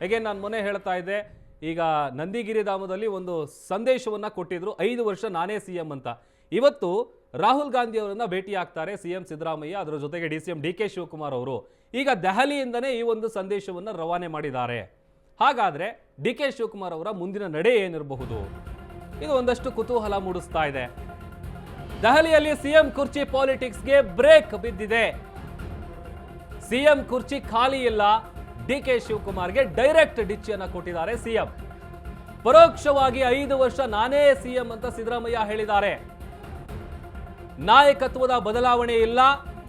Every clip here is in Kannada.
ಹೇಗೆ ನಾನು ಮೊನ್ನೆ ಹೇಳ್ತಾ ಇದ್ದೆ, ಈಗ ನಂದಿಗಿರಿ ಧಾಮದಲ್ಲಿ ಒಂದು ಸಂದೇಶವನ್ನ ಕೊಟ್ಟಿದ್ರು, ಐದು ವರ್ಷ ನಾನೇ ಸಿ ಎಂ ಅಂತ. ಇವತ್ತು ರಾಹುಲ್ ಗಾಂಧಿ ಅವರನ್ನ ಭೇಟಿ ಆಗ್ತಾರೆ ಸಿ ಎಂ ಸಿದ್ದರಾಮಯ್ಯ, ಅದರ ಜೊತೆಗೆ D C M D K Shivakumar ಅವರು. ಈಗ ದೆಹಲಿಯಿಂದನೇ ಈ ಒಂದು ಸಂದೇಶವನ್ನು ರವಾನೆ ಮಾಡಿದ್ದಾರೆ. ಹಾಗಾದ್ರೆ ಡಿ ಕೆ ಶಿವಕುಮಾರ್ ಅವರ ಮುಂದಿನ ನಡೆ ಏನಿರಬಹುದು? ಇದು ಒಂದಷ್ಟು ಕುತೂಹಲ ಮೂಡಿಸ್ತಾ ಇದೆ. ದೆಹಲಿಯಲ್ಲಿ ಸಿಎಂ ಕುರ್ಚಿ ಪಾಲಿಟಿಕ್ಸ್ಗೆ ಬ್ರೇಕ್ ಬಿದ್ದಿದೆ. ಸಿಎಂ ಕುರ್ಚಿ ಖಾಲಿ ಇಲ್ಲ. ಡಿ ಕೆ ಶಿವಕುಮಾರ್ಗೆ ಡೈರೆಕ್ಟ್ ಡಿಚ್ಚಿಯನ್ನು ಕೊಟ್ಟಿದ್ದಾರೆ ಸಿಎಂ. ಪರೋಕ್ಷವಾಗಿ ಐದು ವರ್ಷ ನಾನೇ ಸಿಎಂ ಅಂತ ಸಿದ್ದರಾಮಯ್ಯ ಹೇಳಿದ್ದಾರೆ. ನಾಯಕತ್ವದ ಬದಲಾವಣೆ ಇಲ್ಲ,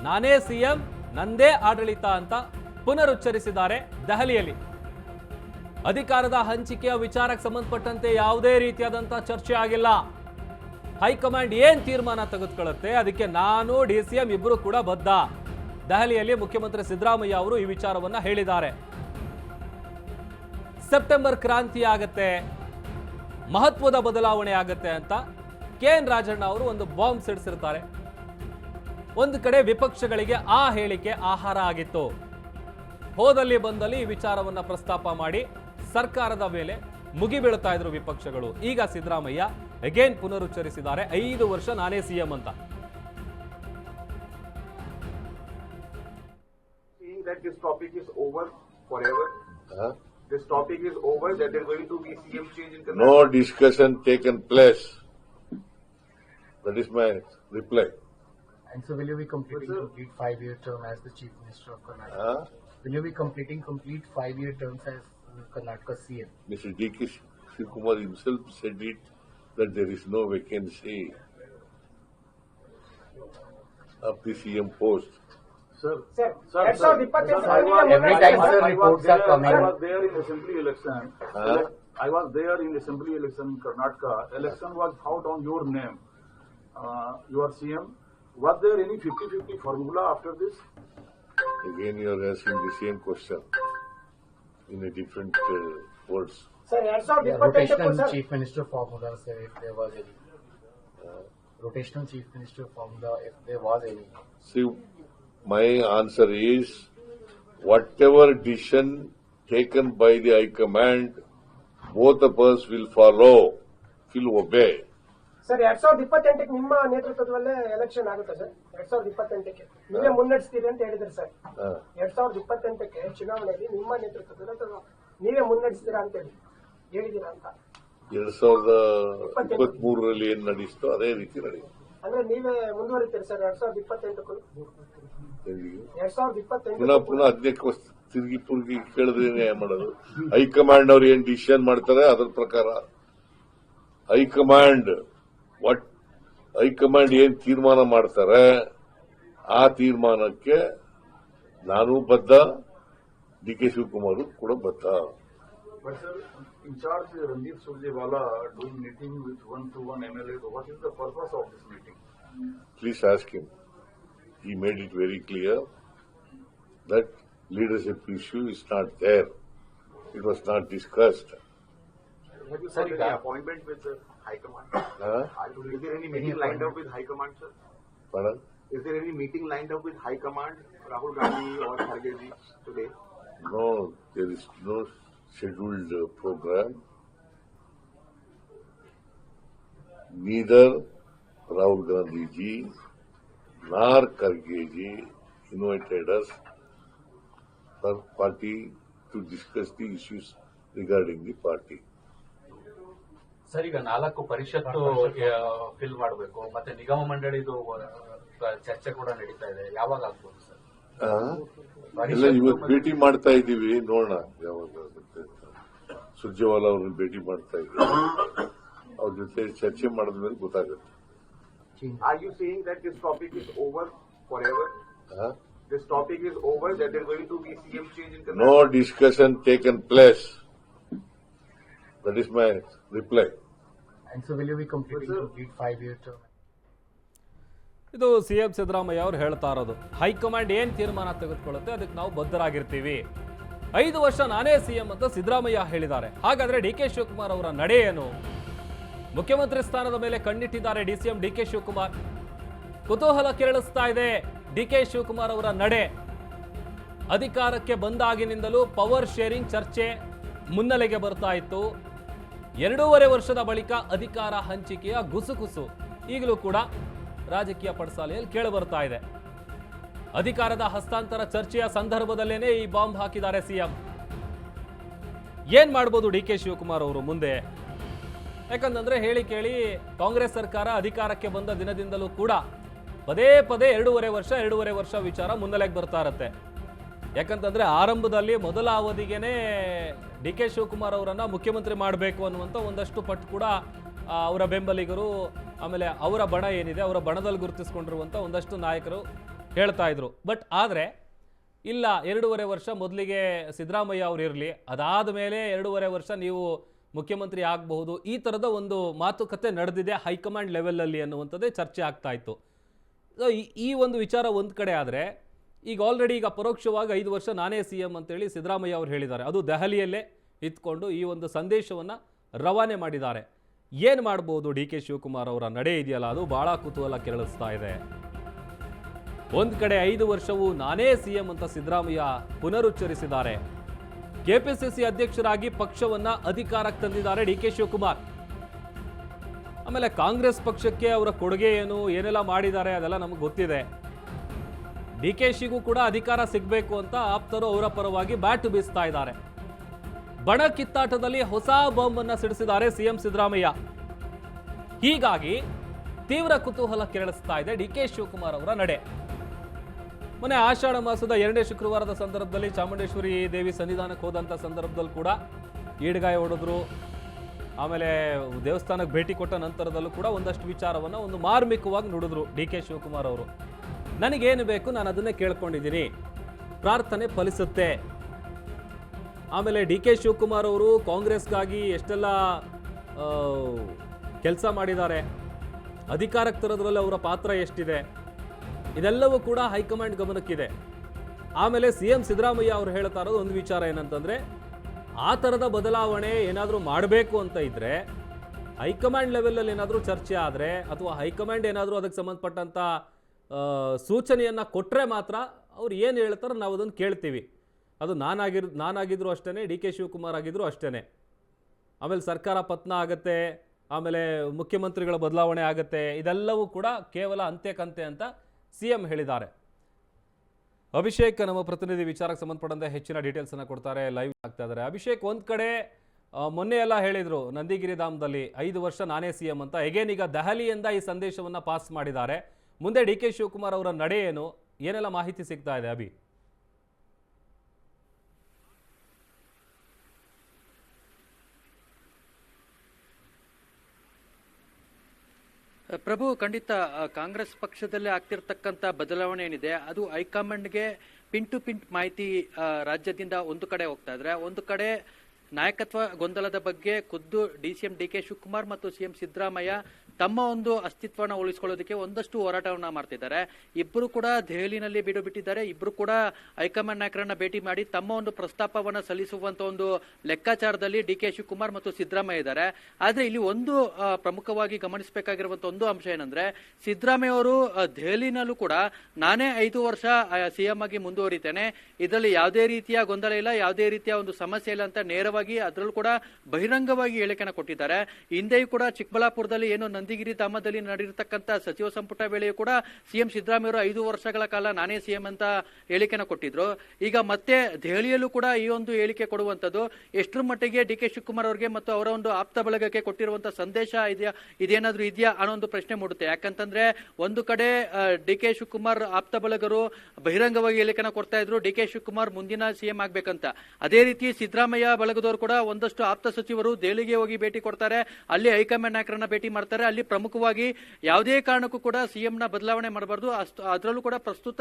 ನಾನೇ ಸಿಎಂ, ನಂದೇ ಆಡಳಿತ ಅಂತ ಪುನರುಚ್ಚರಿಸಿದ್ದಾರೆ ದೆಹಲಿಯಲ್ಲಿ. ಅಧಿಕಾರದ ಹಂಚಿಕೆಯ ವಿಚಾರಕ್ಕೆ ಸಂಬಂಧಪಟ್ಟಂತೆ ಯಾವುದೇ ರೀತಿಯಾದಂಥ ಚರ್ಚೆ ಆಗಿಲ್ಲ. ಹೈಕಮಾಂಡ್ ಏನ್ ತೀರ್ಮಾನ ತೆಗೆದುಕೊಳ್ಳುತ್ತೆ, ಅದಕ್ಕೆ ನಾನು ಡಿ ಸಿ ಎಂ ಇಬ್ಬರು ಕೂಡ ಬದ್ಧ. ದೆಹಲಿಯಲ್ಲಿ ಮುಖ್ಯಮಂತ್ರಿ ಸಿದ್ದರಾಮಯ್ಯ ಅವರು ಈ ವಿಚಾರವನ್ನ ಹೇಳಿದ್ದಾರೆ. ಸೆಪ್ಟೆಂಬರ್ ಕ್ರಾಂತಿ ಆಗತ್ತೆ, ಮಹತ್ವದ ಬದಲಾವಣೆ ಆಗತ್ತೆ ಅಂತ ಕೆ ಎನ್ ರಾಜಣ್ಣ ಅವರು ಒಂದು ಬಾಂಬ್ ಸಿಡಿಸಿರ್ತಾರೆ. ಒಂದು ಕಡೆ ವಿಪಕ್ಷಗಳಿಗೆ ಆ ಹೇಳಿಕೆ ಆಹಾರ ಆಗಿತ್ತು. ಹೋದಲ್ಲಿ ಬಂದಲ್ಲಿ ಈ ವಿಚಾರವನ್ನ ಪ್ರಸ್ತಾಪ ಮಾಡಿ ಸರ್ಕಾರದ ಮೇಲೆ ಮುಗಿಬೀಳ್ತಾ ಇದ್ರು ವಿಪಕ್ಷಗಳು. ಈಗ ಸಿದ್ದರಾಮಯ್ಯ ಅಗೇನ್ ಪುನರುಚ್ಚರಿಸಿದ್ದಾರೆ. ಐದು ವರ್ಷ ನಾನೇ ಸಿಎಂ ಅಂತ. Over forever. Huh? This topic is over, that there is going to be CM change in Karnataka. No discussion taken place. That is my reply. And so will you be completing Yes, complete five-year term as the Chief Minister of Karnataka? Huh? Will you be completing complete five-year terms as Karnataka CM? Mr. D.K. Shivakumar himself said it that there is no vacancy of the CM post. Sir, Sir, sir, ಎರಡ್ sir, ಸಾವಿರದ ಇಪ್ಪತ್ತೆಂಟು sir, I was- Every I time, was- sir, I was reports are there- coming. I was there in assembly election. Huh? I was there in assembly election in Karnataka. Election was fought on your name. Uh, you are CM. Was there any 50-50 formula after this? Again, you are asking the same question in a different uh, words. Sir ಎರಡ್ ಸಾವಿರದ Yeah, ಇಪ್ಪತ್ತೆಂಟಕ್ಕೂ rotational sir Chief Minister formula, sir, if there was any. Rotational Chief Minister formula, if there was any. See, my answer is whatever decision taken by the High Command, both of us will follow, will obey. Sir ಎರಡ್ ಸಾವಿರದ ಇಪ್ಪತ್ತೆಂಟಕ್ಕೆ ನಿಮ್ಮ ನೇತೃತ್ವದಲ್ಲೇ ಎಲೆಕ್ಷನ್ ಆಗುತ್ತೆ ಸರ್ ಎರಡ್ ಸಾವಿರದ ಇಪ್ಪತ್ತೆಂಟಕ್ಕೆ. ನೀವೇ ಮುನ್ನಡೆಸ್ತೀರಿ ಅಂತ ಹೇಳಿದ್ರಿ ಸರ್ ಎರಡ್ ಸಾವಿರದ ಇಪ್ಪತ್ತೆಂಟಕ್ಕೆ ಚುನಾವಣೆಯಲ್ಲಿ ನಿಮ್ಮ ನೇತೃತ್ವದಲ್ಲಿ ಅಥವಾ ನೀವೇ ಮುನ್ನಡೆಸ್ತೀರಾ ಅಂತ ಹೇಳಿ ಹೇಳಿದೀರಾ ಅಂತ? ಎರಡ್ ಸಾವಿರದ ಇಪ್ಪತ್ತ್ ಮೂರರಲ್ಲಿ ಏನ್ ನಡೆಯಿತೋ ಅದೇ ರೀತಿ ನಡೆಯುತ್ತೆ. ಅಂದ್ರೆ ನೀವೇ ಮುಂದುವರಿತೀರಿ ಸರ್ ಎರಡ್ ಸಾವಿರದ ಇಪ್ಪತ್ತೆಂಟಕ್ಕೂ? ಪುನಃ ಪುನಃ ವಸ್ತು ತಿರುಗಿ ಪುರುಗಿ ಕೇಳಿದ್ರೆ ನ್ಯಾಯ ಮಾಡೋದು ಹೈಕಮಾಂಡ್ ಅವ್ರು ಏನ್ ಡಿಸಿಷನ್ ಮಾಡ್ತಾರೆ ಅದ್ರ ಪ್ರಕಾರ ಹೈಕಮಾಂಡ್ ವಾಟ್ ಹೈಕಮಾಂಡ್ ಏನ್ ತೀರ್ಮಾನ ಮಾಡ್ತಾರೆ ಆ ತೀರ್ಮಾನಕ್ಕೆ ನಾನು ಬದ್ಧ ಡಿ ಕೆ ಶಿವಕುಮಾರ್ ಕೂಡ ಬದ್ಧ But sir, in charge Randeep Surjewala doing meeting with one-to-one MLAs, what is the purpose of this meeting? Please ask him. He made it very clear that leadership issue is not there. It was not discussed. Have you sought any appointment with the High Command? Huh? Is there any meeting lined up with High Command, sir? Pardon? Is there any meeting lined up with High Command, Rahul Gandhi or Kharge ji today? No, there is no scheduled uh, program. Neither Rahul Gandhi ji nor Karge ji invited us party party to discuss the issues regarding the party. Sir ಈಗ ನಾಲ್ಕು ಪರಿಷತ್ತು ಫಿಲ್ ಮಾಡಬೇಕು. ಮತ್ತೆ ನಿಗಮ ಮಂಡಳಿದು ಚರ್ಚೆ ಕೂಡ ನಡೀತಾ ಇದೆ. ಯಾವಾಗ ಆಗ್ಬೋದು ಸರ್? ಇವತ್ತು ಭೇಟಿ ಮಾಡ್ತಾ ಇದ್ದೀವಿ. ನೋಡೋಣ ಯಾವಾಗ ಆಗುತ್ತೆ ಅಂತ. ಸುರ್ಜೇವಾಲ ಅವ್ರನ್ನ ಭೇಟಿ ಮಾಡ್ತಾ ಇದ್ದೀವಿ. ಅವ್ರ ಜೊತೆ ಚರ್ಚೆ ಮಾಡಿದ್ಮೇಲೆ ಗೊತ್ತಾಗುತ್ತೆ. Are you saying that this topic is over forever? Huh? This topic is over, that there is going to be CM change in Karnataka? No discussion taken place. That is my reply. And so will you be completing Yes, complete five-year term? ಇದು ಸಿ ಎಂ ಸಿದ್ದರಾಮಯ್ಯ ಅವರು ಹೇಳ್ತಾ ಇರೋದು ಹೈಕಮಾಂಡ್ ಏನ್ ತೀರ್ಮಾನ ತೆಗೆದುಕೊಳ್ಳುತ್ತೆ ಅದಕ್ಕೆ ನಾವು ಬದ್ಧರಾಗಿರ್ತೀವಿ ಐದು ವರ್ಷ ನಾನೇ ಸಿಎಂ ಅಂತ ಸಿದ್ದರಾಮಯ್ಯ ಹೇಳಿದ್ದಾರೆ ಹಾಗಾದ್ರೆ ಡಿ ಕೆ ಶಿವಕುಮಾರ್ ಅವರ ನಡೆ ಏನು ಮುಖ್ಯಮಂತ್ರಿ ಸ್ಥಾನದ ಮೇಲೆ ಕಣ್ಣಿಟ್ಟಿದ್ದಾರೆ DCM C M D K Shivakumar. ಕುತೂಹಲ ಕೆರಳಿಸ್ತಾ ಇದೆ ಡಿ ಕೆ ಶಿವಕುಮಾರ್ ಅವರ ನಡೆ. ಅಧಿಕಾರಕ್ಕೆ ಬಂದಾಗಿನಿಂದಲೂ ಪವರ್ ಶೇರಿಂಗ್ ಚರ್ಚೆ ಮುನ್ನೆಲೆಗೆ ಬರ್ತಾ ಇತ್ತು. ಎರಡೂವರೆ ವರ್ಷದ ಬಳಿಕ ಅಧಿಕಾರ ಹಂಚಿಕೆಯ ಗುಸುಗುಸು ಈಗಲೂ ಕೂಡ ರಾಜಕೀಯ ಪಡಸಾಲೆಯಲ್ಲಿ ಕೇಳಿ ಬರ್ತಾ ಇದೆ. ಅಧಿಕಾರದ ಹಸ್ತಾಂತರ ಚರ್ಚೆಯ ಸಂದರ್ಭದಲ್ಲೇನೆ ಈ ಬಾಂಬ್ ಹಾಕಿದ್ದಾರೆ ಸಿಎಂ ಏನ್ ಮಾಡ್ಬೋದು ಡಿ ಕೆ ಶಿವಕುಮಾರ್ ಅವರು ಮುಂದೆ? ಯಾಕಂತಂದ್ರೆ ಹೇಳಿ ಕೇಳಿ ಕಾಂಗ್ರೆಸ್ ಸರ್ಕಾರ ಅಧಿಕಾರಕ್ಕೆ ಬಂದ ದಿನದಿಂದಲೂ ಕೂಡ ಪದೇ ಪದೇ ಎರಡೂವರೆ ವರ್ಷ ಎರಡೂವರೆ ವರ್ಷ ವಿಚಾರ ಮುನ್ನೆಲೆಗೆ ಬರ್ತಾ ಇರತ್ತೆ. ಯಾಕಂತಂದ್ರೆ ಆರಂಭದಲ್ಲಿ ಮೊದಲ ಅವಧಿಗೆನೆ ಡಿ ಕೆ ಶಿವಕುಮಾರ್ ಅವರನ್ನ ಮುಖ್ಯಮಂತ್ರಿ ಮಾಡಬೇಕು ಅನ್ನುವಂಥ ಒಂದಷ್ಟು ಪಟ್ಟು ಕೂಡ ಅವರ ಬೆಂಬಲಿಗರು, ಆಮೇಲೆ ಅವರ ಬಣ ಏನಿದೆ ಅವರ ಬಣದಲ್ಲಿ ಗುರುತಿಸ್ಕೊಂಡಿರುವಂಥ ಒಂದಷ್ಟು ನಾಯಕರು ಹೇಳ್ತಾ ಇದ್ರು. ಬಟ್ ಆದರೆ ಇಲ್ಲ, ಎರಡೂವರೆ ವರ್ಷ ಮೊದಲಿಗೆ ಸಿದ್ದರಾಮಯ್ಯ ಅವರು ಇರಲಿ ಅದಾದ ಮೇಲೆ ಎರಡೂವರೆ ವರ್ಷ ನೀವು ಮುಖ್ಯಮಂತ್ರಿ ಆಗಬಹುದು, ಈ ಥರದ ಒಂದು ಮಾತುಕತೆ ನಡೆದಿದೆ ಹೈಕಮಾಂಡ್ ಲೆವೆಲಲ್ಲಿ ಅನ್ನುವಂಥದ್ದೇ ಚರ್ಚೆ ಆಗ್ತಾ ಇತ್ತು. ಈ- ಒಂದು ವಿಚಾರ ಒಂದು ಕಡೆ ಆದರೆ, ಈಗ ಆಲ್ರೆಡಿ ಈಗ ಪರೋಕ್ಷವಾಗಿ ಐದು ವರ್ಷ ನಾನೇ ಸಿ ಎಂ ಅಂತೇಳಿ ಸಿದ್ದರಾಮಯ್ಯ ಅವರು ಹೇಳಿದ್ದಾರೆ. ಅದು ದೆಹಲಿಯಲ್ಲೇ ಇದ್ಕೊಂಡು ಈ ಒಂದು ಸಂದೇಶವನ್ನು ರವಾನೆ ಮಾಡಿದ್ದಾರೆ. ಏನು ಮಾಡ್ಬೋದು ಡಿ ಕೆ ಶಿವಕುಮಾರ್ ಅವರ ನಡೆ ಇದೆಯಲ್ಲ, ಅದು ಬಹಳ ಕುತೂಹಲ ಕೆರಳಿಸ್ತಾ ಇದೆ. ಒಂದು ಕಡೆ ಐದು ವರ್ಷವೂ ನಾನೇ ಸಿ ಎಂ ಅಂತ ಸಿದ್ದರಾಮಯ್ಯ ಪುನರುಚ್ಚರಿಸಿದ್ದಾರೆ. ಕೆಪಿಸಿಸಿ ಅಧ್ಯಕ್ಷರಾಗಿ ಪಕ್ಷವನ್ನ ಅಧಿಕಾರಕ್ಕೆ ತಂದಿದ್ದಾರೆ ಡಿ ಕೆ ಶಿವಕುಮಾರ್. ಆಮೇಲೆ ಕಾಂಗ್ರೆಸ್ ಪಕ್ಷಕ್ಕೆ ಅವರ ಕೊಡುಗೆ ಏನು, ಏನೆಲ್ಲ ಮಾಡಿದ್ದಾರೆ ಅದೆಲ್ಲ ನಮಗೆ ಗೊತ್ತಿದೆ. ಡಿ ಕೆ ಶಿಗೂ ಕೂಡ ಅಧಿಕಾರ ಸಿಗಬೇಕು ಅಂತ ಆಪ್ತರು ಅವರ ಪರವಾಗಿ ಬ್ಯಾಟ್ ಬೀಸ್ತಾ ಇದ್ದಾರೆ. ಬಣ ಕಿತ್ತಾಟದಲ್ಲಿ ಹೊಸ ಬಾಂಬ್ ಅನ್ನ ಸಿಡಿಸಿದ್ದಾರೆ ಸಿಎಂ ಸಿದ್ದರಾಮಯ್ಯ. ಹೀಗಾಗಿ ತೀವ್ರ ಕುತೂಹಲ ಕೆರಳಿಸ್ತಾ ಇದೆ ಡಿ ಕೆ ಶಿವಕುಮಾರ್ ಅವರ ನಡೆ. ಮೊನ್ನೆ ಆಷಾಢ ಮಾಸದ ಎರಡನೇ ಶುಕ್ರವಾರದ ಸಂದರ್ಭದಲ್ಲಿ ಚಾಮುಂಡೇಶ್ವರಿ ದೇವಿ ಸನ್ನಿಧಾನಕ್ಕೆ ಹೋದಂಥ ಸಂದರ್ಭದಲ್ಲಿ ಕೂಡ ಈಡ್ಗಾಯ ಹೊಡೆದ್ರು. ಆಮೇಲೆ ದೇವಸ್ಥಾನಕ್ಕೆ ಭೇಟಿ ಕೊಟ್ಟ ನಂತರದಲ್ಲೂ ಕೂಡ ಒಂದಷ್ಟು ವಿಚಾರವನ್ನು ಒಂದು ಮಾರ್ಮಿಕವಾಗಿ ನುಡಿದ್ರು ಡಿ ಕೆ ಶಿವಕುಮಾರ್ ಅವರು. ನನಗೇನು ಬೇಕು ನಾನು ಅದನ್ನೇ ಕೇಳ್ಕೊಂಡಿದ್ದೀನಿ. ಪ್ರಾರ್ಥನೆ ಫಲಿಸುತ್ತೆ. ಆಮೇಲೆ ಡಿ ಕೆ ಶಿವಕುಮಾರ್ ಅವರು ಕಾಂಗ್ರೆಸ್ಗಾಗಿ ಎಷ್ಟೆಲ್ಲ ಕೆಲಸ ಮಾಡಿದ್ದಾರೆ. ಅಧಿಕಾರಕ್ಕೆ ತರೋದ್ರಲ್ಲಿ ಅವರ ಪಾತ್ರ ಎಷ್ಟಿದೆ. ಇದೆಲ್ಲವೂ ಕೂಡ ಹೈಕಮಾಂಡ್ ಗಮನಕ್ಕಿದೆ. ಆಮೇಲೆ ಸಿ ಎಂ ಸಿದ್ದರಾಮಯ್ಯ ಅವರು ಹೇಳ್ತಾ ಇರೋದು ಒಂದು ವಿಚಾರ ಏನಂತಂದರೆ, ಆ ಥರದ ಬದಲಾವಣೆ ಏನಾದರೂ ಮಾಡಬೇಕು ಅಂತ ಇದ್ದರೆ ಹೈಕಮಾಂಡ್ ಲೆವೆಲಲ್ಲಿ ಏನಾದರೂ ಚರ್ಚೆ ಆದರೆ, ಅಥವಾ ಹೈಕಮಾಂಡ್ ಏನಾದರೂ ಅದಕ್ಕೆ ಸಂಬಂಧಪಟ್ಟಂಥ ಸೂಚನೆಯನ್ನು ಕೊಟ್ಟರೆ ಮಾತ್ರ ಅವ್ರು ಏನು ಹೇಳ್ತಾರೋ ನಾವು ಅದನ್ನು ಕೇಳ್ತೀವಿ. ಅದು ನಾನಾಗಿರ್ ನಾನಾಗಿದ್ದರೂ ಅಷ್ಟೇ ಡಿ ಕೆ ಶಿವಕುಮಾರ್ ಆಗಿದ್ದರೂ ಅಷ್ಟೇ ಆಮೇಲೆ ಸರ್ಕಾರ ಪತನ ಆಗತ್ತೆ, ಆಮೇಲೆ ಮುಖ್ಯಮಂತ್ರಿಗಳ ಬದಲಾವಣೆ ಆಗತ್ತೆ, ಇದೆಲ್ಲವೂ ಕೂಡ ಕೇವಲ ಅಂತ್ಯಕಂತೆ ಅಂತ ಸಿ ಎಂ ಹೇಳಿದ್ದಾರೆ. ಅಭಿಷೇಕ್ ನಮ್ಮ ಪ್ರತಿನಿಧಿ ವಿಚಾರಕ್ಕೆ ಸಂಬಂಧಪಟ್ಟಂತೆ ಹೆಚ್ಚಿನ ಡೀಟೇಲ್ಸ್ ಅನ್ನ ಕೊಡ್ತಾರೆ. ಲೈವ್ ಆಗ್ತಾ ಇದ್ದಾರೆ. ಅಭಿಷೇಕ್, ಒಂದ್ ಕಡೆ ಮೊನ್ನೆ ಎಲ್ಲ ಹೇಳಿದ್ರು, ನಂದಿಗಿರಿ ಧಾಮದಲ್ಲಿ ಐದು ವರ್ಷ ನಾನೇ ಸಿಎಂ ಅಂತ. ಎಗೇನ್ ಈಗ ದೆಹಲಿಯಿಂದ ಈ ಸಂದೇಶವನ್ನ ಪಾಸ್ ಮಾಡಿದ್ದಾರೆ. ಮುಂದೆ ಡಿ ಕೆ ಶಿವಕುಮಾರ್ ಅವರ ನಡೆ ಏನು? ಏನೆಲ್ಲ ಮಾಹಿತಿ ಸಿಗ್ತಾ ಇದೆ, ಅಭಿ? ಪ್ರಭು, ಖಂಡಿತ ಕಾಂಗ್ರೆಸ್ ಪಕ್ಷದಲ್ಲಿ ಆಗ್ತಿರ್ತಕ್ಕಂಥ ಬದಲಾವಣೆ ಏನಿದೆ, ಅದು ಹೈಕಮಾಂಡ್ಗೆ ಪಿನ್ ಟು ಪಿನ್ ಮಾಹಿತಿ ರಾಜ್ಯದಿಂದ ಒಂದು ಕಡೆ ಹೋಗ್ತಾ ಇದ್ರೆ, ಒಂದು ಕಡೆ ನಾಯಕತ್ವ ಗೊಂದಲದ ಬಗ್ಗೆ ಖುದ್ದು D C M D K Shivakumar ಮತ್ತು ಸಿಎಂ ಸಿದ್ದರಾಮಯ್ಯ ತಮ್ಮ ಒಂದು ಅಸ್ತಿತ್ವನ ಉಳಿಸಿಕೊಳ್ಳೋದಕ್ಕೆ ಒಂದಷ್ಟು ಹೋರಾಟವನ್ನ ಮಾಡ್ತಿದ್ದಾರೆ. ಇಬ್ಬರು ಕೂಡ ದೆಹಲಿನಲ್ಲಿ ಬೀಡು ಬಿಟ್ಟಿದ್ದಾರೆ. ಇಬ್ಬರು ಕೂಡ ಹೈಕಮಾಂಡ್ ನಾಯಕರನ್ನ ಭೇಟಿ ಮಾಡಿ ತಮ್ಮ ಒಂದು ಪ್ರಸ್ತಾಪವನ್ನು ಸಲ್ಲಿಸುವಂತ ಒಂದು ಲೆಕ್ಕಾಚಾರದಲ್ಲಿ ಡಿ ಕೆ ಶಿವಕುಮಾರ್ ಮತ್ತು ಸಿದ್ದರಾಮಯ್ಯ ಇದ್ದಾರೆ. ಆದ್ರೆ ಇಲ್ಲಿ ಒಂದು ಪ್ರಮುಖವಾಗಿ ಗಮನಿಸಬೇಕಾಗಿರುವಂತ ಒಂದು ಅಂಶ ಏನಂದ್ರೆ ಸಿದ್ದರಾಮಯ್ಯ ಅವರು ದೆಹಲಿನಲ್ಲೂ ಕೂಡ ನಾನೇ ಐದು ವರ್ಷ ಸಿಎಂ ಆಗಿ ಮುಂದುವರಿತೇನೆ. ಇದರಲ್ಲಿ ಯಾವುದೇ ರೀತಿಯ ಗೊಂದಲ ಇಲ್ಲ, ಯಾವುದೇ ರೀತಿಯ ಒಂದು ಸಮಸ್ಯೆ ಇಲ್ಲ ಅಂತ ನೇರವಾಗಿ ಅದರಲ್ಲೂ ಕೂಡ ಬಹಿರಂಗವಾಗಿ ಹೇಳಿಕೆನ ಕೊಟ್ಟಿದ್ದಾರೆ. ಹಿಂದೆಯೂ ಕೂಡ ಚಿಕ್ಕಬಳ್ಳಾಪುರದಲ್ಲಿ ಏನು ನಂದಿಗಿರಿ ಧಾಮದಲ್ಲಿ ನಡೆದಿರತಕ್ಕಂಥ ಸಚಿವ ಸಂಪುಟ ವೇಳೆಯೂ ಕೂಡ ಸಿಎಂ ಸಿದ್ದರಾಮಯ್ಯ ಅವರು ಐದು ವರ್ಷಗಳ ಕಾಲ ನಾನೇ ಸಿಎಂ ಅಂತ ಹೇಳಿಕೆನ ಕೊಟ್ಟಿದ್ರು. ಈಗ ಮತ್ತೆ ದೆಹಲಿಯಲ್ಲೂ ಕೂಡ ಈ ಒಂದು ಹೇಳಿಕೆ ಕೊಡುವಂತದ್ದು ಎಷ್ಟರ ಮಟ್ಟಿಗೆ ಡಿ ಕೆ ಶಿವಕುಮಾರ್ ಅವರಿಗೆ ಮತ್ತು ಅವರ ಒಂದು ಆಪ್ತ ಬಳಗಕ್ಕೆ ಕೊಟ್ಟಿರುವಂತ ಸಂದೇಶ ಇದೆಯಾ, ಇದೇನಾದ್ರೂ ಇದೆಯಾ ಅನ್ನೋ ಒಂದು ಪ್ರಶ್ನೆ ಮೂಡುತ್ತೆ. ಯಾಕಂತಂದ್ರೆ ಒಂದು ಕಡೆ ಡಿ ಕೆ ಶಿವಕುಮಾರ್ ಆಪ್ತ ಬಳಗರು ಬಹಿರಂಗವಾಗಿ ಹೇಳಿಕೆನ ಕೊಡ್ತಾ ಇದ್ರು. ಡಿ ಕೆ ಶಿವಕುಮಾರ್ ಮುಂದಿನ ಸಿಎಂ ಆಗ್ಬೇಕಂತ. ಅದೇ ರೀತಿ ಸಿದ್ದರಾಮಯ್ಯ ಬಳಗದವರು ಕೂಡ ಒಂದಷ್ಟು ಆಪ್ತ ಸಚಿವರು ದೆಹಲಿಗೆ ಹೋಗಿ ಭೇಟಿ ಕೊಡ್ತಾರೆ. ಅಲ್ಲಿ ಹೈಕಮಾಂಡ್ ನಾಯಕರನ್ನ ಭೇಟಿ ಮಾಡ್ತಾರೆ. ಅಲ್ಲಿ ಪ್ರಮುಖವಾಗಿ ಯಾವುದೇ ಕಾರಣಕ್ಕೂ ಕೂಡ ಸಿಎಂ ನ ಬದಲಾವಣೆ ಮಾಡಬಾರ್ದು. ಅದರಲ್ಲೂ ಕೂಡ ಪ್ರಸ್ತುತ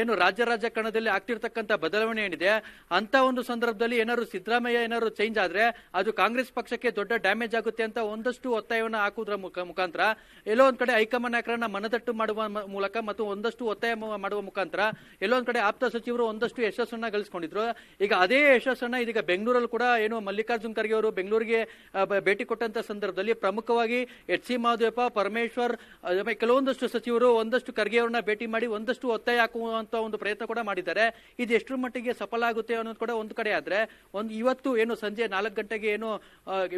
ಏನು ರಾಜ್ಯ ರಾಜಕಾರಣದಲ್ಲಿ ಆಗ್ತಿರ್ತಕ್ಕಂಥ ಬದಲಾವಣೆ ಏನಿದೆ? ಅಂತ ಒಂದು ಸಂದರ್ಭದಲ್ಲಿ ಏನಾದ್ರು ಸಿದ್ದರಾಮಯ್ಯ ಏನಾದ್ರು ಚೇಂಜ್ ಆದ್ರೆ ಅದು ಕಾಂಗ್ರೆಸ್ ಪಕ್ಷಕ್ಕೆ ದೊಡ್ಡ ಡ್ಯಾಮೇಜ್ ಆಗುತ್ತೆ ಅಂತ ಒಂದಷ್ಟು ಒತ್ತಾಯವನ್ನ ಹಾಕುವುದರ ಮುಖಾಂತರ, ಎಲ್ಲೋ ಒಂದ್ ಕಡೆ ಹೈಕಮಾಂಡ್ ನಾಯಕರನ್ನ ಮನದಟ್ಟು ಮಾಡುವ ಮೂಲಕ ಮತ್ತು ಒಂದಷ್ಟು ಒತ್ತಾಯ ಮಾಡುವ ಮುಖಾಂತರ ಎಲ್ಲೋ ಒಂದ್ ಕಡೆ ಆಪ್ತ ಸಚಿವರು ಒಂದಷ್ಟು ಯಶಸ್ಸನ್ನ ಗಳಿಸ್ಕೊಂಡಿದ್ರು. ಈಗ ಅದೇ ಯಶಸ್ಸನ್ನ ಇದೀಗ ಬೆಂಗಳೂರಲ್ಲಿ ಕೂಡ ಏನು ಮಲ್ಲಿಕಾರ್ಜುನ್ ಖರ್ಗೆ ಅವರು ಬೆಂಗಳೂರಿಗೆ ಭೇಟಿ ಕೊಟ್ಟಂತ ಸಂದರ್ಭದಲ್ಲಿ ಪ್ರಮುಖವಾಗಿ ಎಚ್ ಸಿ ಮಹದೇವಪ್ಪ ಪರಮೇಶ್ವರ್ ಕೆಲವೊಂದಷ್ಟು ಸಚಿವರು, ಒಂದಷ್ಟು ಖರ್ಗೆ ಅವರನ್ನ ಭೇಟಿ ಮಾಡಿ ಒಂದಷ್ಟು ಒತ್ತಾಯ ಹಾಕುವಂತ ಒಂದು ಪ್ರಯತ್ನ ಕೂಡ ಮಾಡಿದ್ದಾರೆ. ಇದು ಎಷ್ಟರ ಮಟ್ಟಿಗೆ ಸಫಲ ಆಗುತ್ತೆ ಅನ್ನೋದು ಕೂಡ ಒಂದು ಕಡೆ ಆದ್ರೆ, ಒಂದು ಇವತ್ತು ಏನು ಸಂಜೆ ನಾಲ್ಕು ಗಂಟೆಗೆ ಏನು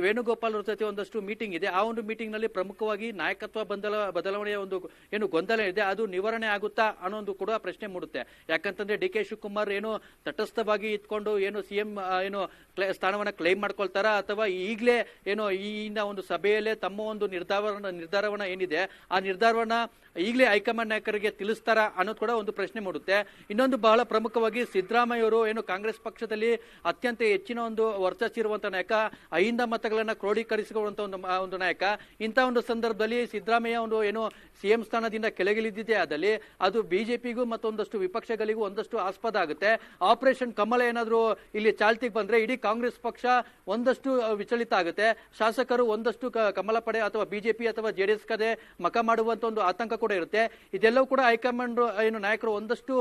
ವೇಣುಗೋಪಾಲ್ ಅವ್ರ ಜೊತೆ ಒಂದಷ್ಟು ಮೀಟಿಂಗ್ ಇದೆ. ಆ ಒಂದು ಮೀಟಿಂಗ್ನಲ್ಲಿ ಪ್ರಮುಖವಾಗಿ ನಾಯಕತ್ವ ಬಂದಲ, ಬದಲಾವಣೆಯ ಒಂದು ಏನು ಗೊಂದಲ ಇದೆ, ಅದು ನಿವಾರಣೆ ಆಗುತ್ತಾ ಅನ್ನೋ ಒಂದು ಕೂಡ ಪ್ರಶ್ನೆ ಮೂಡುತ್ತೆ. ಯಾಕಂತಂದ್ರೆ ಡಿ ಕೆ ಶಿವಕುಮಾರ್ ಏನು ತಟಸ್ಥವಾಗಿ ಇಟ್ಕೊಂಡು ಏನು ಸಿಎಂ ಏನು ಸ್ಥಾನವನ್ನ ಕ್ಲೈಮ್ ಮಾಡ್ಕೊಳ್ತಾರ ಅಥವಾ ಈಗಲೇ ಏನೋ ಈ ಒಂದು ಸಭೆಯಲ್ಲೇ ತಮ್ಮ ಒಂದು ನಿರ್ಧಾರ ನಿರ್ಧಾರವನ್ನ ಏನಿದೆ, ಆ ನಿರ್ಧಾರವನ್ನ ಈಗಲೇ ಹೈಕಮಾಂಡ್ ನಾಯಕರಿಗೆ ತಿಳಿಸ್ತಾರ ಅನ್ನೋದು ಕೂಡ ಒಂದು ಪ್ರಶ್ನೆ ಮೂಡುತ್ತೆ. ಇನ್ನೊಂದು ಬಹಳ ಪ್ರಮುಖವಾಗಿ ಸಿದ್ದರಾಮಯ್ಯ ಅವರು ಏನು ಕಾಂಗ್ರೆಸ್ ಪಕ್ಷದಲ್ಲಿ ಅತ್ಯಂತ ಹೆಚ್ಚಿನ ಒಂದು ವರ್ಚಸ್ಸಿರುವಂತ ನಾಯಕ ಐಂದ ಮತಗಳನ್ನ ಕ್ರೋಢೀಕರಿಸಿಕೊಳ್ಳುವಂತ ಒಂದು ಒಂದು ನಾಯಕ. ಇಂಥ ಒಂದು ಸಂದರ್ಭದಲ್ಲಿ ಸಿದ್ದರಾಮಯ್ಯ ಒಂದು ಏನು ಸಿಎಂ ಸ್ಥಾನದಿಂದ ಕೆಳಗಿಳಿದಿದೆ ಆದಲ್ಲಿ ಅದು ಬಿಜೆಪಿಗೂ ಮತ್ತೊಂದಷ್ಟು ವಿಪಕ್ಷಗಳಿಗೂ ಒಂದಷ್ಟು ಆಸ್ಪದ ಆಗುತ್ತೆ. ಆಪರೇಷನ್ ಕಮಲ ಏನಾದರೂ ಇಲ್ಲಿ ಚಾಲ್ತಿಗೆ ಬಂದ್ರೆ ಇಡೀ ಕಾಂಗ್ರೆಸ್ ಪಕ್ಷ ಒಂದಷ್ಟು ವಿಚಲಿತ ಆಗುತ್ತೆ. ಶಾಸಕರು ಒಂದಷ್ಟು ಕಮಲ ಪಡೆ ಅಥವಾ ಬಿಜೆಪಿ ಅಥವಾ ಜೆಡಿಎಸ್ ಕಡೆ ಮಕ ಮಾಡುವಂತ ಒಂದು ಆತಂಕ ಕೂಡ ಇರುತ್ತೆ. ಇದೆಲ್ಲವೂ ಕೂಡ ಹೈಕಮಾಂಡ್ ಏನು ನಾಯಕರು ಒಂದಷ್ಟು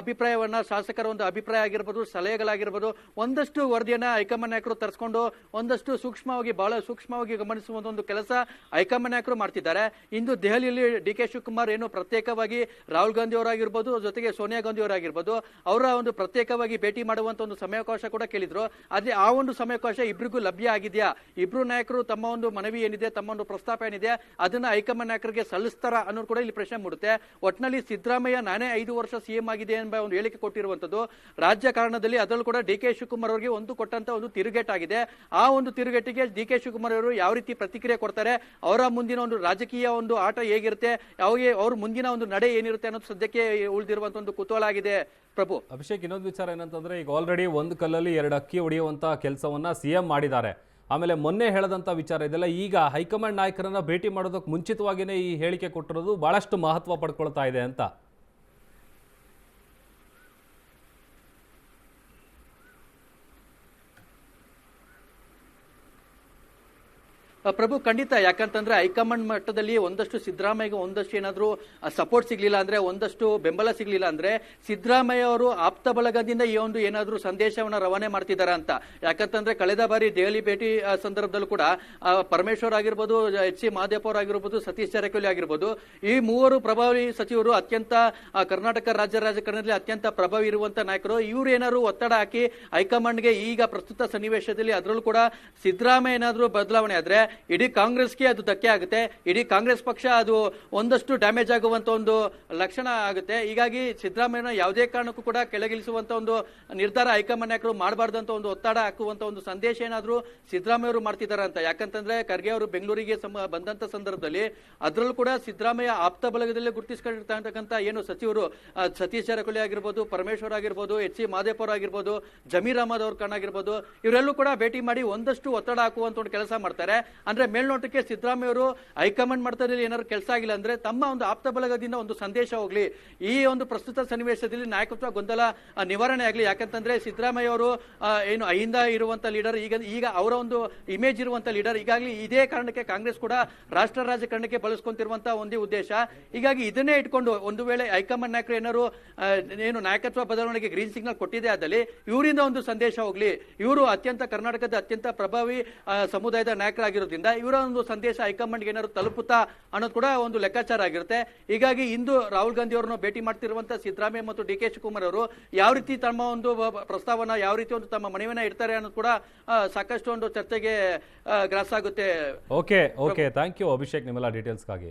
ಅಭಿಪ್ರಾಯವನ್ನ, ಶಾಸಕರ ಒಂದು ಅಭಿಪ್ರಾಯ ಆಗಿರ್ಬೋದು, ಸಲಹೆಗಳಾಗಿರ್ಬೋದು, ಒಂದಷ್ಟು ವರದಿಯನ್ನ ಹೈಕಮಾಂಡ್ ನಾಯಕರು ತರಿಸ್ಕೊಂಡು, ಒಂದಷ್ಟು ಸೂಕ್ಷ್ಮವಾಗಿ, ಬಹಳ ಸೂಕ್ಷ್ಮವಾಗಿ ಗಮನಿಸುವಂತ ಒಂದು ಕೆಲಸ ಹೈಕಮಾಂಡ್ ನಾಯಕರು ಮಾಡ್ತಿದ್ದಾರೆ. ಇಂದು ದೆಹಲಿಯಲ್ಲಿ ಡಿ ಕೆ ಶಿವಕುಮಾರ್ ಏನು ಪ್ರತ್ಯೇಕವಾಗಿ ರಾಹುಲ್ ಗಾಂಧಿ ಅವರಾಗಿರ್ಬೋದು, ಜೊತೆಗೆ ಸೋನಿಯಾ ಗಾಂಧಿ ಅವರಾಗಿರ್ಬೋದು, ಅವರ ಒಂದು ಪ್ರತ್ಯೇಕವಾಗಿ ಭೇಟಿ ಮಾಡುವಂತ ಒಂದು ಸಮಯಾವಕಾಶ ಕೂಡ ಕೇಳಿದ್ರು. ಆದ್ರೆ ಆ ಒಂದು ಸಮಯಾವಕಾಶ ಇಬ್ಬರಿಗೂ ಲಭ್ಯ ಆಗಿದೆಯಾ? ಇಬ್ರು ನಾಯಕರು ತಮ್ಮ ಒಂದು ಮನವಿ ಏನಿದೆ, ತಮ್ಮ ಒಂದು ಪ್ರಸ್ತಾಪ ಏನಿದೆ, ಅದನ್ನ ಹೈಕಮಾಂಡ್ ನಾಯಕರಿಗೆ ಸಲ್ಲಿಸ್ತಾರ ಅನ್ನೋದು ಕೂಡ ಇಲ್ಲಿ ಪ್ರಶ್ನೆ ಮೂಡುತ್ತೆ. ಒಟ್ಟಿನಲ್ಲಿ ಸಿದ್ದರಾಮಯ್ಯ ನಾನೇ ಐದು ವರ್ಷ ಸಿಎಂ ಆಗಿದೆ ಎಂಬ ಒಂದು ಹೇಳಿಕೆ ಕೊಟ್ಟಿರುವಂತದ್ದು ರಾಜ್ಯ ಕಾರಣದಲ್ಲಿ ಅದರಲ್ಲೂ ಕೂಡ ಡಿ ಕೆ ಶಿವಕುಮಾರ್ ಅವರಿಗೆ ಒಂದು ಕೊಟ್ಟಂತ ಒಂದು ತಿರುಗೇಟಾಗಿದೆ ಆ ಒಂದು ತಿರುಗೇಟಿಗೆ ಡಿ ಕೆ ಶಿವಕುಮಾರ್ ಅವರು ಯಾವ ರೀತಿ ಪ್ರತಿಕ್ರಿಯೆ ಕೊಡ್ತಾರೆ? ಅವರ ಮುಂದಿನ ಒಂದು ರಾಜಕೀಯ ಒಂದು ಆಟ ಹೇಗಿರುತ್ತೆ? ಯಾವಾಗ ಅವ್ರ ಮುಂದಿನ ಒಂದು ನಡೆ ಏನಿರುತ್ತೆ ಅನ್ನೋದು ಸದ್ಯಕ್ಕೆ ಉಳಿದಿರುವಂತ ಒಂದು ಕುತೂಹಲ ಆಗಿದೆ. ಪ್ರಭು. ಅಭಿಷೇಕ್, ಇನ್ನೊಂದು ವಿಚಾರ ಏನಂತಂದ್ರೆ, ಈಗ ಆಲ್ರೆಡಿ ಒಂದು ಕಲ್ಲಲ್ಲಿ ಎರಡು ಅಕ್ಕಿ ಹೊಡೆಯುವಂತಹ ಕೆಲಸವನ್ನ ಸಿಎಂ ಮಾಡಿದ್ದಾರೆ. ಆಮೇಲೆ ಮೊನ್ನೆ ಹೇಳದಂತ ವಿಚಾರ ಇದೆಲ್ಲ ಈಗ ಹೈಕಮಾಂಡ್ ನಾಯಕರನ್ನ ಭೇಟಿ ಮಾಡೋದಕ್ಕೆ ಮುಂಚಿತವಾಗಿಯೇ ಈ ಹೇಳಿಕೆ ಕೊಟ್ಟಿರೋದು ಬಹಳಷ್ಟು ಮಹತ್ವ ಪಡ್ಕೊಳ್ತಾ ಇದೆ ಅಂತ ಆ, ಪ್ರಭು, ಖಂಡಿತ. ಯಾಕಂತಂದ್ರೆ ಹೈಕಮಾಂಡ್ ಮಟ್ಟದಲ್ಲಿ ಒಂದಷ್ಟು ಸಿದ್ದರಾಮಯ್ಯಗೆ ಒಂದಷ್ಟು ಏನಾದರೂ ಸಪೋರ್ಟ್ ಸಿಗ್ಲಿಲ್ಲ ಅಂದ್ರೆ, ಒಂದಷ್ಟು ಬೆಂಬಲ ಸಿಗ್ಲಿಲ್ಲ ಅಂದ್ರೆ, ಸಿದ್ದರಾಮಯ್ಯ ಅವರು ಆಪ್ತ ಬಳಗದಿಂದ ಈ ಒಂದು ಏನಾದರೂ ಸಂದೇಶವನ್ನ ರವಾನೆ ಮಾಡ್ತಿದ್ದಾರೆ ಅಂತ. ಯಾಕಂತಂದ್ರೆ ಕಳೆದ ಬಾರಿ ದೆಹಲಿ ಭೇಟಿ ಸಂದರ್ಭದಲ್ಲೂ ಕೂಡ ಪರಮೇಶ್ವರ್ ಆಗಿರ್ಬೋದು, ಎಚ್ ಸಿ ಮಹದೇವ್ ಅವರು ಆಗಿರ್ಬೋದು, ಸತೀಶ್ ಜಾರಕಿಹೊಳಿ ಆಗಿರ್ಬೋದು, ಈ ಮೂವರು ಪ್ರಭಾವಿ ಸಚಿವರು ಅತ್ಯಂತ ಕರ್ನಾಟಕ ರಾಜ್ಯ ರಾಜಕಾರಣದಲ್ಲಿ ಅತ್ಯಂತ ಪ್ರಭಾವಿ ಇರುವಂತ ನಾಯಕರು. ಇವರು ಏನಾದ್ರು ಒತ್ತಡ ಹಾಕಿ ಹೈಕಮಾಂಡ್ಗೆ ಈಗ ಪ್ರಸ್ತುತ ಸನ್ನಿವೇಶದಲ್ಲಿ ಅದರಲ್ಲೂ ಕೂಡ ಸಿದ್ದರಾಮಯ್ಯ ಏನಾದರೂ ಬದಲಾವಣೆ ಆದ್ರೆ ಇಡೀ ಕಾಂಗ್ರೆಸ್ಗೆ ಅದು ಧಕ್ಕೆ ಆಗುತ್ತೆ. ಇಡೀ ಕಾಂಗ್ರೆಸ್ ಪಕ್ಷ ಅದು ಒಂದಷ್ಟು ಡ್ಯಾಮೇಜ್ ಆಗುವಂತ ಒಂದು ಲಕ್ಷಣ ಆಗುತ್ತೆ. ಹೀಗಾಗಿ ಸಿದ್ದರಾಮಯ್ಯನ ಯಾವುದೇ ಕಾರಣಕ್ಕೂ ಕೂಡ ಕೆಳಗಿಳಿಸುವಂತ ಒಂದು ನಿರ್ಧಾರ ಹೈಕಮಾಂಡ್ ನಾಯಕರು ಒಂದು ಒತ್ತಡ ಹಾಕುವಂತ ಒಂದು ಸಂದೇಶ ಏನಾದರೂ ಸಿದ್ದರಾಮಯ್ಯ ಅವರು ಮಾಡ್ತಿದ್ದಾರೆ ಅಂತ? ಯಾಕಂತಂದ್ರೆ ಖರ್ಗೆ ಅವರು ಬೆಂಗಳೂರಿಗೆ ಸಮ ಬಂದಂತ ಸಂದರ್ಭದಲ್ಲಿ ಅದರಲ್ಲೂ ಕೂಡ ಸಿದ್ದರಾಮಯ್ಯ ಆಪ್ತ ಬಳಗದಲ್ಲೇ ಗುರುತಿಸ್ಕೊಂಡಿರ್ತಕ್ಕಂಥ ಏನು ಸಚಿವರು ಸತೀಶ್ ಜಾರಕಿಹೊಳಿ ಆಗಿರ್ಬೋದು, ಪರಮೇಶ್ವರ್ ಆಗಿರ್ಬೋದು, ಎಚ್ ಸಿ ಮಹದೇವರ್ ಆಗಿರ್ಬೋದು, ಜಮೀರ್ ಅಹಮದ್ ಅವ್ರ ಕಣ್ಣಾಗಿರ್ಬೋದು ಇವರೆಲ್ಲೂ ಕೂಡ ಭೇಟಿ ಮಾಡಿ ಒಂದಷ್ಟು ಒತ್ತಡ ಹಾಕುವಂತ ಒಂದು ಕೆಲಸ ಮಾಡ್ತಾರೆ. ಅಂದ್ರೆ ಮೇಲ್ನೋಟಕ್ಕೆ ಸಿದ್ದರಾಮಯ್ಯ ಅವರು ಹೈಕಮಾಂಡ್ ಮಟ್ಟದಲ್ಲಿ ಏನಾದ್ರು ಕೆಲಸ ಆಗಿಲ್ಲ ಅಂದ್ರೆ ತಮ್ಮ ಒಂದು ಆಪ್ತ ಬಳಗದಿಂದ ಒಂದು ಸಂದೇಶ ಹೋಗ್ಲಿ. ಈ ಒಂದು ಪ್ರಸ್ತುತ ಸನ್ನಿವೇಶದಲ್ಲಿ ನಾಯಕತ್ವ ಗೊಂದಲ ನಿವಾರಣೆ ಆಗಲಿ. ಯಾಕಂತಂದ್ರೆ ಸಿದ್ದರಾಮಯ್ಯ ಅವರು ಏನು ಅಹಿಂದ ಇರುವಂತ ಲೀಡರ್ ಈಗ ಈಗ ಅವರ ಒಂದು ಇಮೇಜ್ ಇರುವಂತ ಲೀಡರ್ ಈಗಾಗಲೇ ಇದೇ ಕಾರಣಕ್ಕೆ ಕಾಂಗ್ರೆಸ್ ಕೂಡ ರಾಷ್ಟ್ರ ರಾಜಕಾರಣಕ್ಕೆ ಬಳಸ್ಕೊಂತಿರುವಂತ ಒಂದೇ ಉದ್ದೇಶ. ಹೀಗಾಗಿ ಇದನ್ನೇ ಇಟ್ಕೊಂಡು ಒಂದು ವೇಳೆ ಹೈಕಮಾಂಡ್ ನಾಯಕರು ಏನಾದ್ರು ಆ, ಏನು ನಾಯಕತ್ವ ಬದಲಾವಣೆಗೆ ಗ್ರೀನ್ ಸಿಗ್ನಲ್ ಕೊಟ್ಟಿದೆ ಆದಲ್ಲಿ ಇವರಿಂದ ಒಂದು ಸಂದೇಶ ಹೋಗ್ಲಿ. ಇವರು ಅತ್ಯಂತ ಕರ್ನಾಟಕದ ಅತ್ಯಂತ ಪ್ರಭಾವಿ ಸಮುದಾಯದ ಸಮುದಾಯದ ನಾಯಕರಾಗಿರೋದ್ರಿಂದ ಇವರ ಒಂದು ಸಂದೇಶ ಹೈಕಮಾಂಡ್ಗೆ ಏನಾದ್ರು ತಲುಪುತ್ತಾ ಅನ್ನೋದು ಕೂಡ ಒಂದು ಲೆಕ್ಕಾಚಾರ ಆಗಿರುತ್ತೆ. ಹೀಗಾಗಿ ಇಂದು ರಾಹುಲ್ ಗಾಂಧಿ ಅವರನ್ನು ಭೇಟಿ ಮಾಡ್ತಿರುವಂತಹ ಸಿದ್ದರಾಮಯ್ಯ ಮತ್ತು ಡಿ ಕೆ ಶಿವಕುಮಾರ್ ಅವರು ಯಾವ ರೀತಿ ತಮ್ಮ ಒಂದು ಪ್ರಸ್ತಾವನ ಯಾವ ರೀತಿ ಒಂದು ತಮ್ಮ ಮನವಿನ ಇಡ್ತಾರೆ ಅನ್ನೋದು ಕೂಡ ಸಾಕಷ್ಟು ಒಂದು ಚರ್ಚೆಗೆ ಗ್ರಾಸ್ ಗ್ರಾಸ ಆಗುತ್ತೆ. Okay okay. Thank you Abhishek ನಿಮ್ಮೆಲ್ಲ ಡೀಟೇಲ್ಸ್ಗಾಗಿ.